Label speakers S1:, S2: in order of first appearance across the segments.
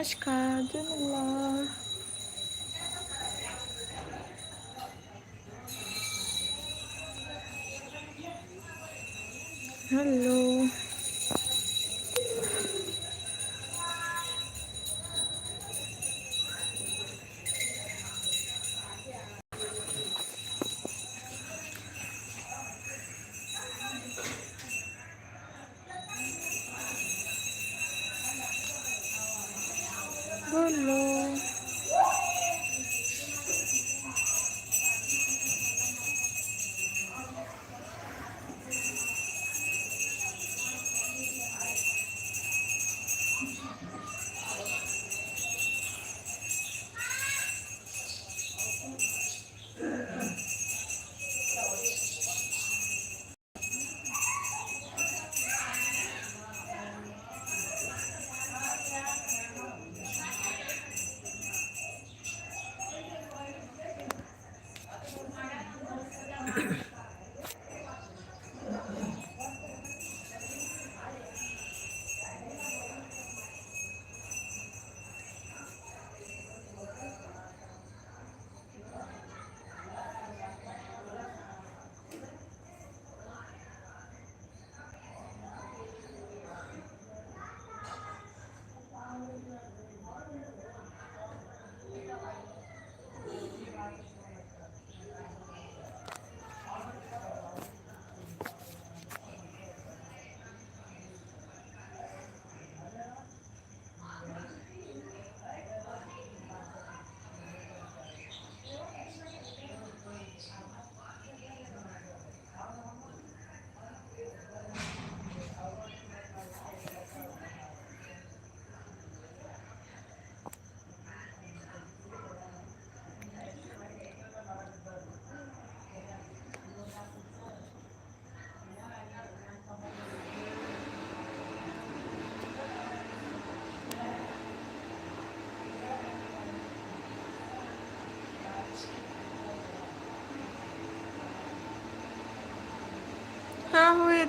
S1: नमस्कार जय मल्हार हॅलो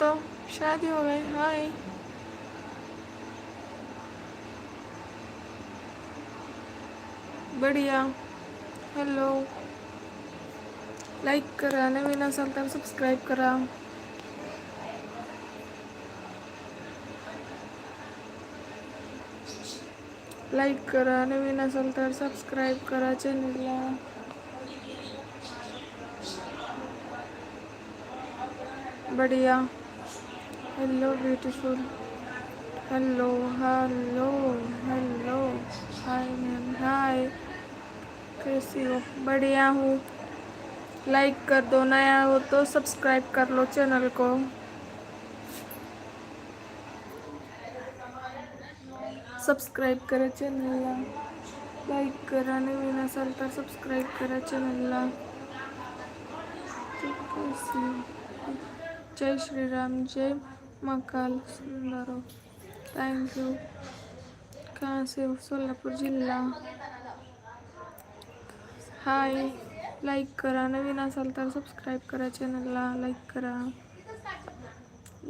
S1: तो शादी हो गई। हाय बढ़िया। हॅलो लाईक करा नवीन असाल तर सबस्क्राईब करा। लाईक करा नवीन असाल तर सबस्क्राईब करा चॅनलला बढ़िया। Hello beautiful hello hello hello hi ma'am hi कैसी हो? बढ़िया हूँ। लाइक कर दो नया हो तो सब्सक्राइब कर लो चैनल को। सबस्क्राईब करा चॅनलला लाईक करा नवीन असाल तर सबस्क्राईब करा चॅनलला जय श्रीराम जय। मकाल सुंदर थैंक यू कहाँ से हो जिल्हा हाय लाईक करा नवीन असाल तर सबस्क्राईब करा चॅनलला लाईक करा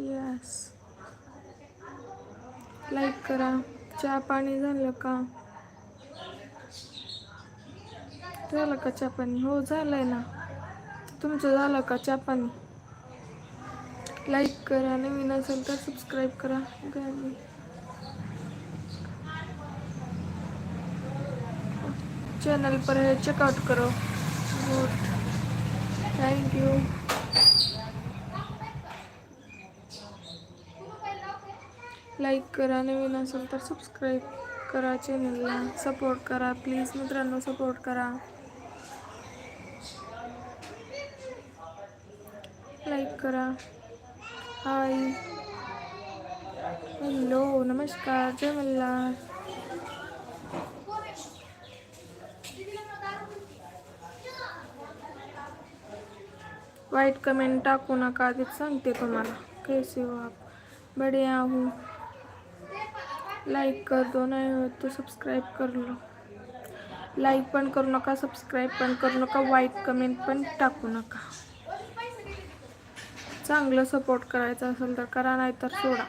S1: यस लाईक करा चहा पाणी झालं का झालं का चहा पाणी हो झालंय ना तुमचं झालं का चहा पाणी लाईक करा नवीन असेल तर सबस्क्राईब करा. गाणी चॅनल पर है चेकआउट करो. गुड थैंक यू लाईक करा नवीन असेल तर सबस्क्राईब करा चॅनलला सपोर्ट करा प्लीज मित्रांनो सपोर्ट करा. लाईक करा. हाय। हॅलो, नमस्कार, जय मल्ला। वाईट कमेंट टाकू नका आधीच सांगते तुम्हाला, कैसे हो आप? बढ़िया हूँ। लाईक कर दो नाही हो तो सबस्क्राईब कर लो। लाईक पण करू नका सबस्क्राईब पण करू नका वाईट कमेंट पण टाकू चांगलं सपोर्ट करायचा असेल तर करा नाही तर सोडा.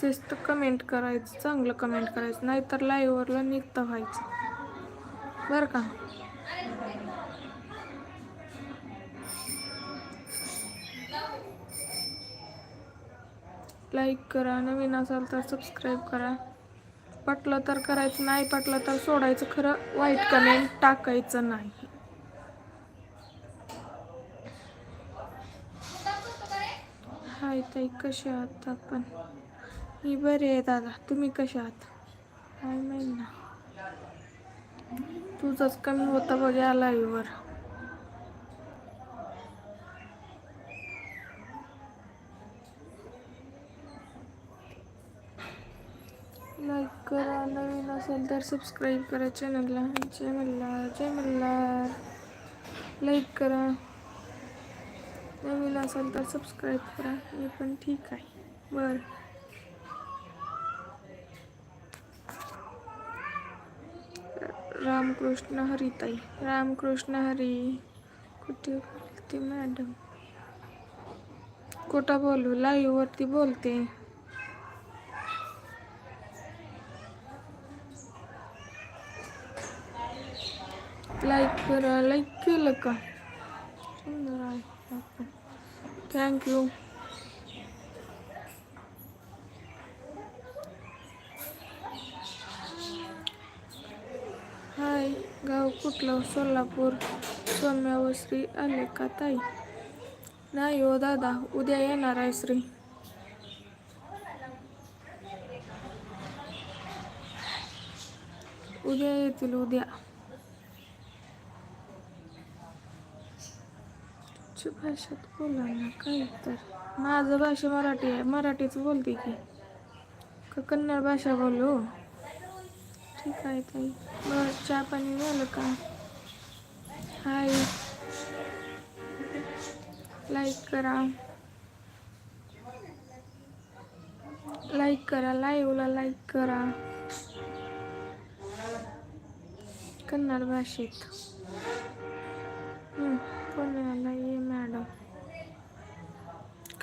S1: शिस्त कमेंट करायचं चांगलं कमेंट करायचं नाहीतर लाईव्हवरला निघतं व्हायचं. बरं का? लाईक करा नवीन असाल तर सबस्क्राईब करा. पटलं तर करायचं नाही पटलं तर सोडायचं. खरं वाईट कमेंट टाकायचं नाही. हाय ताई कसे आहात आपण? मी बरे आहे दादा. तुम्ही कसे आहात? काय माहीत ना. तुझंच कमी होतं बघ या लाईव्हवर लाईक करा नवीन असेल तर सबस्क्राईब करा चॅनलला जय मल्हार जय मल्हार. लाईक करा. नवीन असेल तर सबस्क्राईब करा. मी पण ठीक आहे. बर. रामकृष्ण हरिताई. रामकृष्ण हरी. कुठे बोलते मॅडम कुठं बोलू? लाईव्हवरती बोलते. लाईक करा लाईक केलं का सुंदर आहे थँक्यू हाय गाव कुठलं सोलापूर सौम्यावर श्री आले का ताई नाही हो दादा उद्या येणार आहे श्री उद्या येतील उद्या तुमच्या भाषेत बोला ना काय तर माझं भाषा मराठी आहे मराठीच बोलते की. का कन्नड भाषा बोलू? ठीक आहे ताई. बर चहा पाणी झालं का? हाय. लाईक करा. लाईक करा लाईव्हला लाईक करा. कन्नड भाषेत हं, पुण्याला ये मॅडम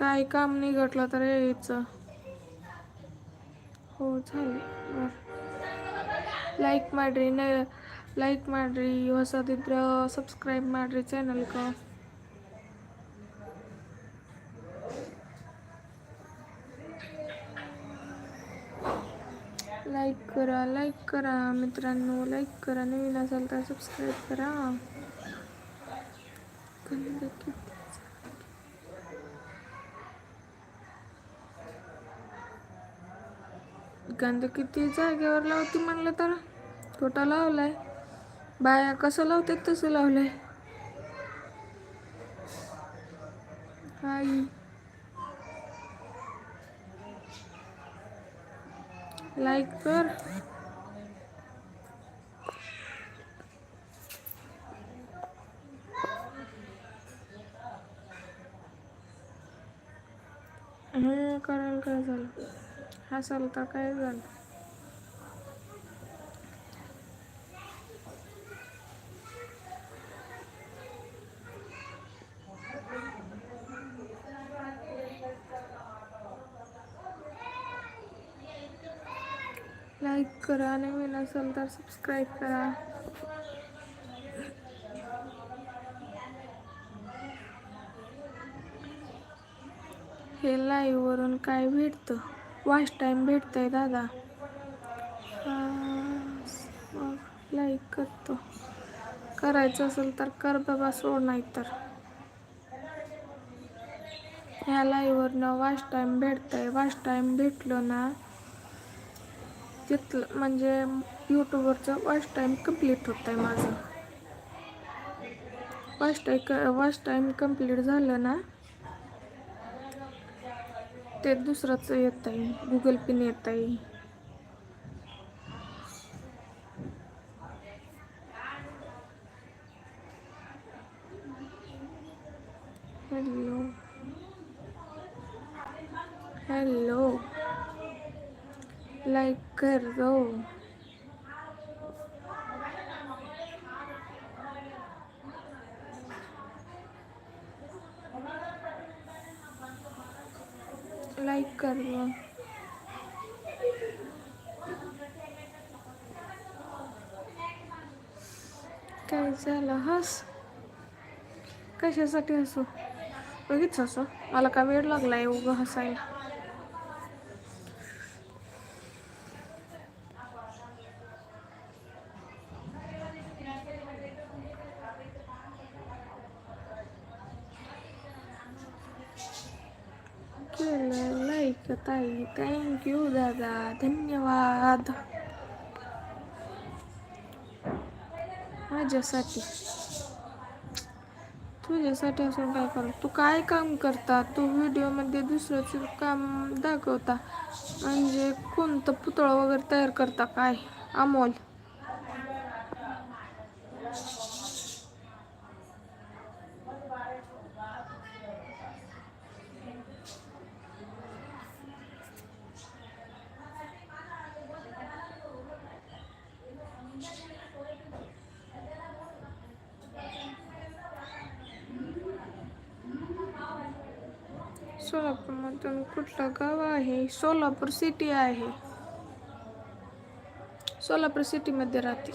S1: काय काम निघटलं तर यायचं हो झाले बर ಲೈಕ್ ಮಾಡಿರಿ ನ ಲೈಕ್ ಮಾಡಿರಿ ಹೊಸದಿದ್ರೆ ಸಬ್ಸ್ಕ್ರೈಬ್ ಮಾಡಿರಿ ಚಾನಲ್ಗೆ लाईक करा लाईक करा मित्रांनो लाईक करा नवीन असाल तर सबस्क्राईब करा गंध किती जागेवर लावती म्हणलं तर? खोटा लावलाय. बाया कसं लावतात तसं लावलंय. आई. लाईक कर. करायला काय झालं? हसाल तर काय झालं? लाईक करा नवीन असेल तर सबस्क्राईब करा. हे लाईव्हवरून काय भेटतं? वाच टाइम आहे दादा. मग लाईक करतो. करायचं असेल तर कर बाबा सोड नाही तर. ह्या लाईव्हवरनं वाच भेटत आहे वाच टाईम भेटलो ना तिथलं म्हणजे यूट्यूबवरचं वॉच टाईम कंप्लीट होत आहे माझं. Watch time watch time complete झालं ना ते दुसरंच येत आहे गुगल पिन येत आहे हॅलो हॅलो लाइक कर. दो लाईक कर मग काय झालं? हस. कशासाठी हसू? बघितच हसू. मला का वेळ लागला आहे उगं हसायला? दादा धन्यवाद. माझ्यासाठी. तुझ्यासाठी असं काय करू? तू काय काम करता? तू व्हिडिओमध्ये दुसऱ्याचं काम दाखवता. म्हणजे कोणतं पुतळं वगैरे तयार करता काय? अमोल. सोलापूरमधून गाव आहे सोलापूर सिटी आहे. सोलापूर सिटीमध्ये राहते.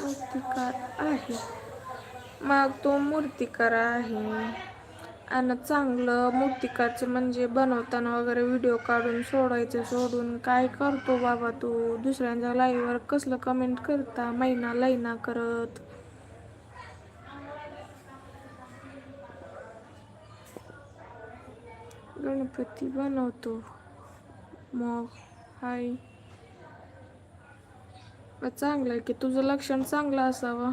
S1: मूर्तिकार आहे. मग तो मूर्तिकार आहे. आणि चांगलं मूर्तिकारचं म्हणजे बनवताना वगैरे व्हिडिओ काढून सोडायचं सोडून काय करतो बाबा तू? दुसऱ्यांच्या लाईव्हवर कसलं कमेंट करता? महिना लईना करत. गणपती बनवतो मग हाय चांगलं आहे की तुझं लक्षण चांगलं असावं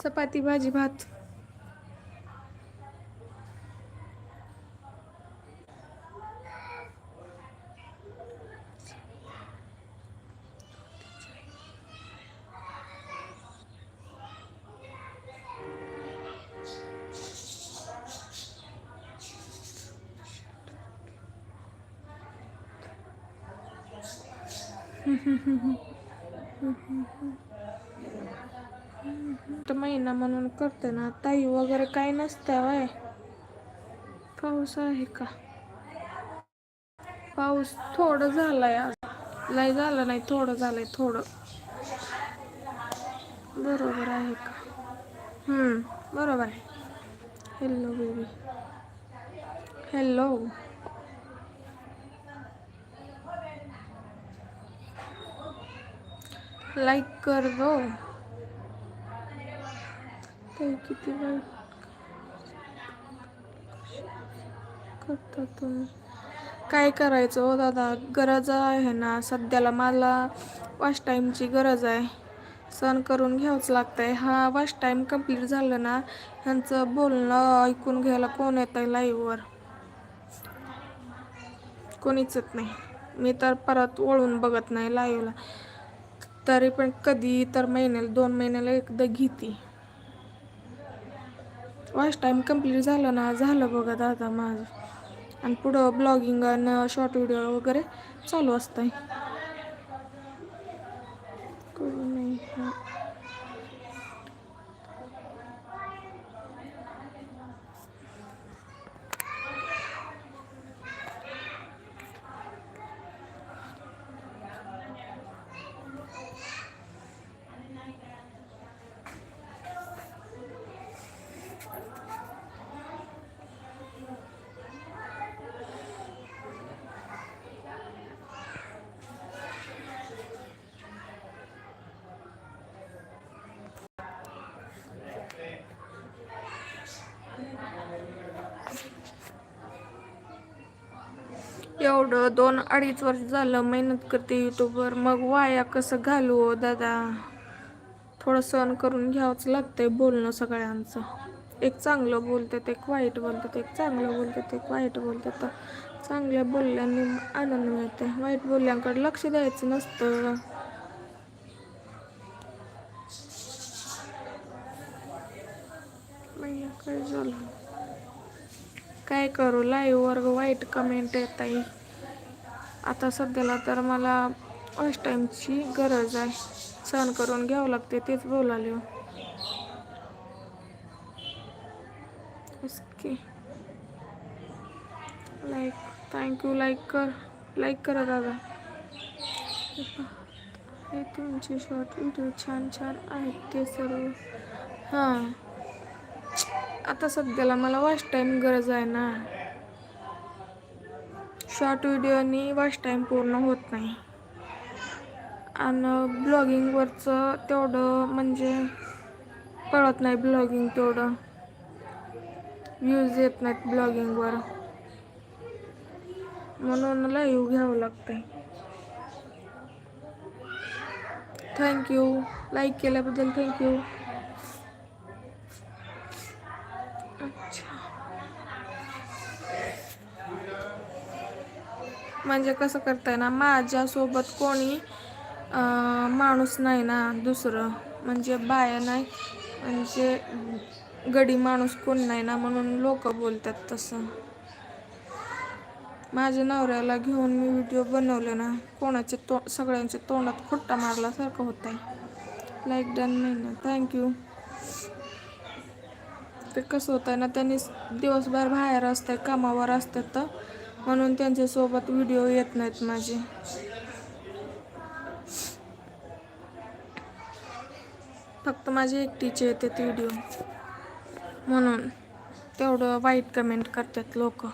S1: चपाती भाजी भात महिना म्हणून करते ना ताई वगैरे काही नसतं वय पाऊस आहे का? पाऊस थोडं झालाय आज. लय झालं नाही थोडं झालंय थोडं. बरोबर आहे का? हम्म बरोबर आहे. हॅलो बेबी हॅलो लाईक कर गो. ते किती वाईट करता तुम्ही? काय करायचं हो दादा? गरज आहे ना. सध्याला मला वॉश टाईमची गरज आहे. सण करून घ्यावंच लागतंय. हा वॉश टाईम कंप्लीट झालं ना ह्यांचं बोलणं ऐकून घ्यायला कोण येत आहे लाईव्हवर कोणीच येत नाही. मी तर परत वळून बघत नाही लाईव्हला तरी पण कधी तर महिन्याला दोन महिन्याला एकदा घेते. वाच टाईम कंप्लीट झालं ना झालं बघा दादा माझं. आणि पुढं ब्लॉगिंग आणि शॉर्ट व्हिडिओ वगैरे चालू असतंय. कोणी नाही. एवढं दोन अडीच वर्ष झालं मेहनत करते यूट्यूबवर मग वाया कसं घालू हो दादा? थोडं सहन करून घ्यावंच लागतंय बोलणं सगळ्यांचं. एक चांगलं बोलतात एक वाईट बोलतात एक चांगलं बोलतात एक वाईट बोलतात. तर चांगल्या बोलल्याने आनंद मिळते. वाईट बोलल्यांकडे लक्ष द्यायचं नसतं. काय झालं? काय करू? लाईव्हवर वाईट कमेंट येत आहे. आता सध्याला तर मला फर्स्ट टाईमची गरज आहे. सहन करून घ्यावं लागते तेच बोलाले. Okay. Like thank you like कर लाईक करा दादा. हे तुमचे शॉर्ट व्हिडिओ छान छान आहेत ते सर्व. हां. आता सध्याला मला वॉच टाईम गरज आहे ना. शॉर्ट व्हिडिओनी वॉच टाईम पूर्ण होत नाही. आणि ब्लॉगिंगवरचं तेवढं म्हणजे कळत नाही ब्लॉगिंग तेवढं. व्ह्यूज येत नाहीत ब्लॉगिंगवर. म्हणून लाईव्ह घ्यावं लागतंय. थँक्यू लाईक केल्याबद्दल थँक्यू म्हणजे कसं करताय ना माझ्यासोबत कोणी माणूस नाही ना दुसरं. म्हणजे बाया नाही म्हणजे गडी माणूस कोण नाही ना म्हणून लोक बोलतात तसं. माझ्या नवऱ्याला घेऊन मी व्हिडिओ बनवले ना कोणाचे तो सगळ्यांच्या तोंडात खोट्टा मारल्यासारखं होत आहे लाईक डन नाही ना. थँक्यू ते कसं होतं ना त्यांनी दिवसभर बाहेर असतात कामावर असतात तर म्हणून त्यांच्यासोबत व्हिडिओ येत नाहीत माझे. फक्त माझे एकटीचे येतात व्हिडिओ म्हणून तेवढं वाईट कमेंट करतात लोक.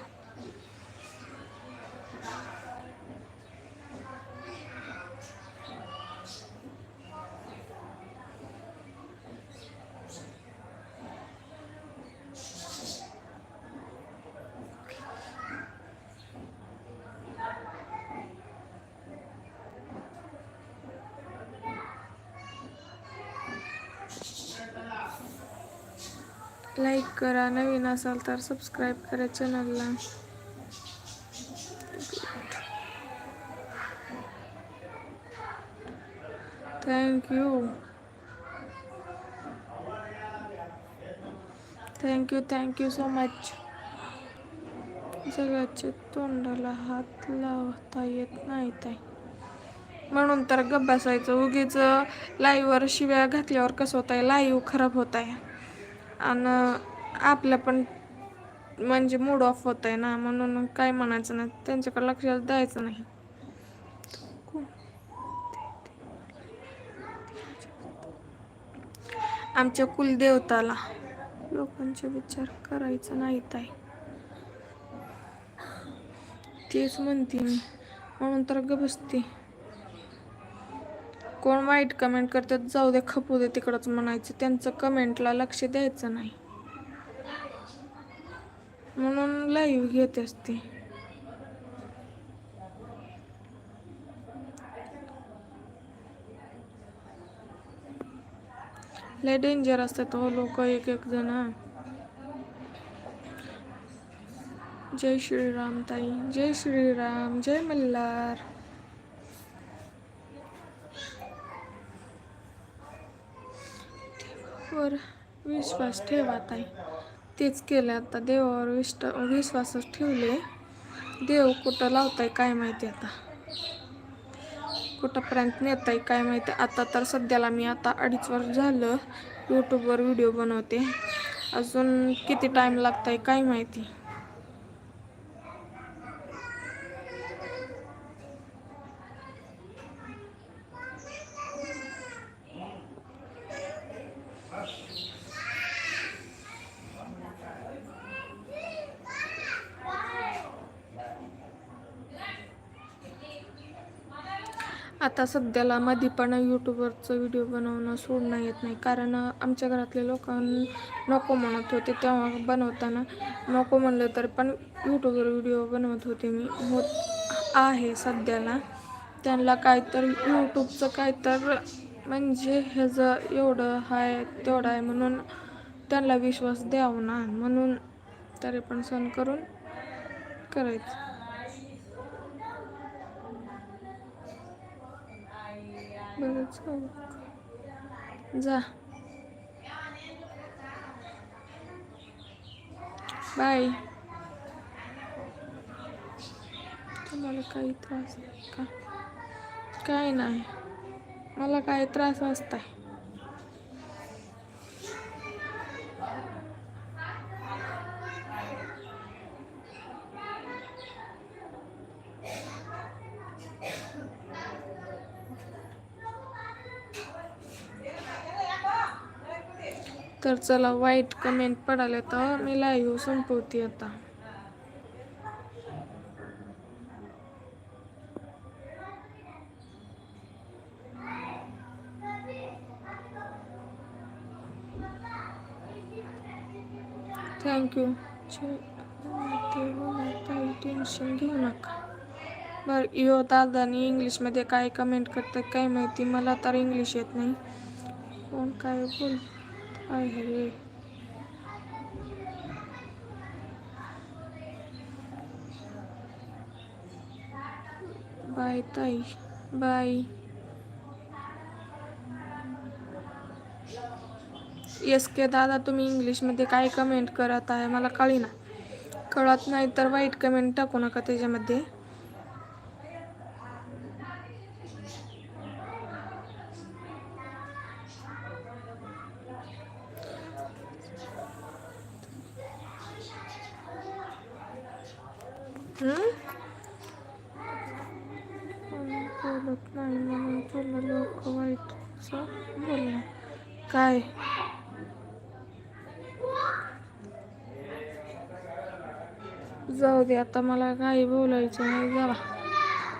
S1: लाईक करा. नवीन असाल तर सबस्क्राईब करा चॅनलला thank you thank you thank you so much जगाच्या तोंडाला हात लावता येत नाही ताई. म्हणून तर गप्प बसायचं. उगीच लाईव्हवर शिव्या घातल्यावर कसं होत आहे लाईव्ह खराब होत आहे आणि आपलं पण म्हणजे मूड ऑफ होत आहे ना म्हणून काय म्हणायचं नाही. त्यांच्याकडे लक्ष द्यायचं नाही. आमच्या कुलदेवताला लोकांचे विचार करायचा नाहीत आहे तेच म्हणते मी. म्हणून तर ग बसते कोण वाईट कमेंट करतात जाऊ दे खपू दे तिकडंच म्हणायचं. त्यांचं कमेंटला लक्ष द्यायचं नाही. म्हणून लाईव्ह घेते असते. लय डेंजर असतात हो लोक एक एक जण. जय श्रीराम ताई जय श्रीराम जय मल्हार. विश्वास ठेवा ताई तेच केलं आता देवावर विष्ट विश्वासच ठेवले. देव कुठं लावताय काय माहिती आता? कुठंपर्यंत नेताय काय माहिती? आता तर सध्याला मी आता अडीच वर्ष झालं यूट्यूबवर व्हिडिओ बनवते. अजून किती टाईम लागताय काय माहिती? आता सध्याला मध्ये पण यूट्यूबवरचं व्हिडिओ बनवणं सोडणं येत नाही. कारण आमच्या घरातले लोक नको म्हणत होते तेव्हा बनवताना. नको म्हणलं तर पण यूट्यूबवर व्हिडिओ बनवत होते मी. होत आहे सध्याला. त्यांना काय तर यूट्यूबचं काय तर म्हणजे ह्याचं एवढं आहे तेवढं आहे म्हणून त्यांना विश्वास द्यावं ना. म्हणून तरी पण सण करून करायचं. बरंच जा. बाय. तुम्हाला काही त्रास का? काय नाही. मला काय त्रास वाचताय. तर चला वाईट कमेंट पडाले तर मी लाईव्ह संपवते आता. थँक्यू काही टेन्शन घेऊ नका. बरं यो दादानी इंग्लिशमध्ये काय कमेंट करतात काय माहिती? मला तर इंग्लिश येत नाही. कोण काय बोल Ay, हे बाय ताई. बाय. एस के दादा तुम्ही इंग्लिशमध्ये काय कमेंट करत आहे? मला कळी ना कळत नाही तर वाईट कमेंट टाकू नका त्याच्यामध्ये हम्म? कोणी बोलत नाही म्हणून तुला लोक वाईटचं बोलणार काय जाऊ दे